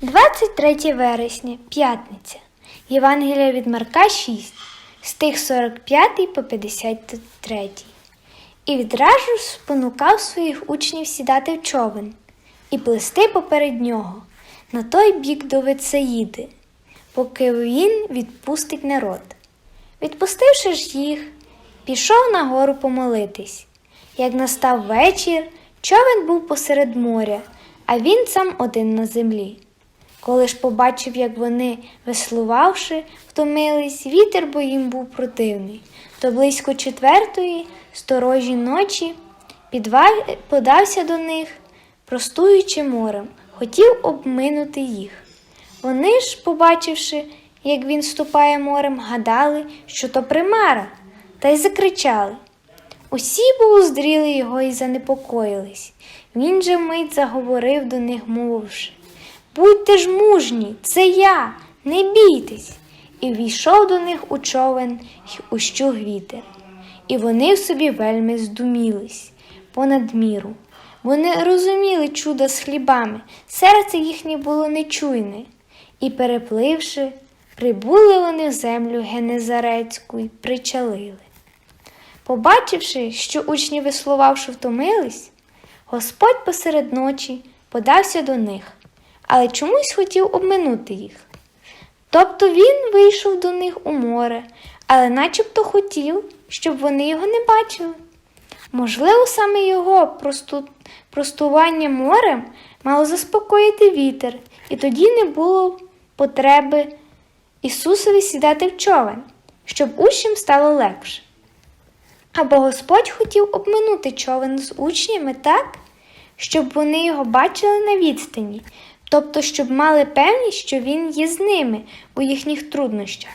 23 вересня, п'ятниця. Євангелія від Марка 6, стих 45 по 53. І відразу спонукав своїх учнів сідати в човен і плисти поперед нього на той бік до Вецаїди, поки він відпустить народ. Відпустивши ж їх, пішов на гору помолитись. Як настав вечір, човен був посеред моря, а він сам один на землі. Коли ж побачив, як вони, веслувавши, втомились, вітер бо їм був противний, то близько четвертої, сторожі ночі, підва- подався до них, простуючи морем, хотів обминути їх. Вони ж, побачивши, як він ступає морем, гадали, що то примара, та й закричали. Усі бо уздріли його і занепокоїлись. Він же мить заговорив до них, мовивши Будьте ж мужні, це я, не бійтесь. І війшов до них у човен й ущуг вітер. І вони в собі вельми здумілись понад міру. Вони розуміли чудо з хлібами, серце їхнє було нечуйне. І, перепливши, прибули вони в землю Генезарецьку й причалили. Побачивши, що учні веслувавши втомились, Господь посеред ночі подався до них, але чомусь хотів обминути їх. Тобто він вийшов до них у море, але начебто хотів, щоб вони його не бачили. Можливо, саме його просту... простування морем мало заспокоїти вітер, і тоді не було потреби Ісусові сідати в човен, щоб учням стало легше. Або Господь хотів обминути човен з учнями так, щоб вони його бачили на відстані, тобто, щоб мали певність, що він є з ними у їхніх труднощах.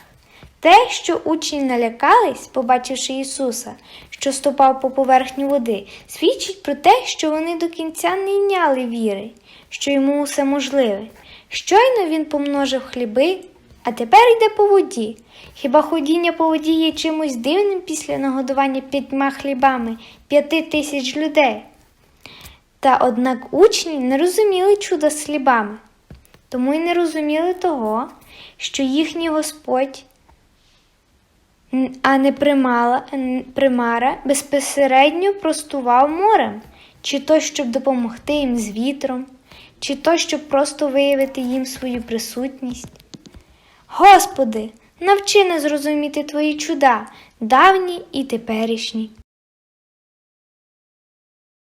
Те, що учні налякались, побачивши Ісуса, що ступав по поверхні води, свідчить про те, що вони до кінця не йняли віри, що йому усе можливе. Щойно він помножив хліби, а тепер йде по воді. Хіба ходіння по воді є чимось дивним після нагодування п'ятьма хлібами п'яти тисяч людей? Та однак учні не розуміли чуда з хлібами, тому й не розуміли того, що їхній Господь, а не примала, примара, безпосередньо простував морем, чи то, щоб допомогти їм з вітром, чи то, щоб просто виявити їм свою присутність. Господи, навчи нас зрозуміти Твої чуда, давні і теперішні.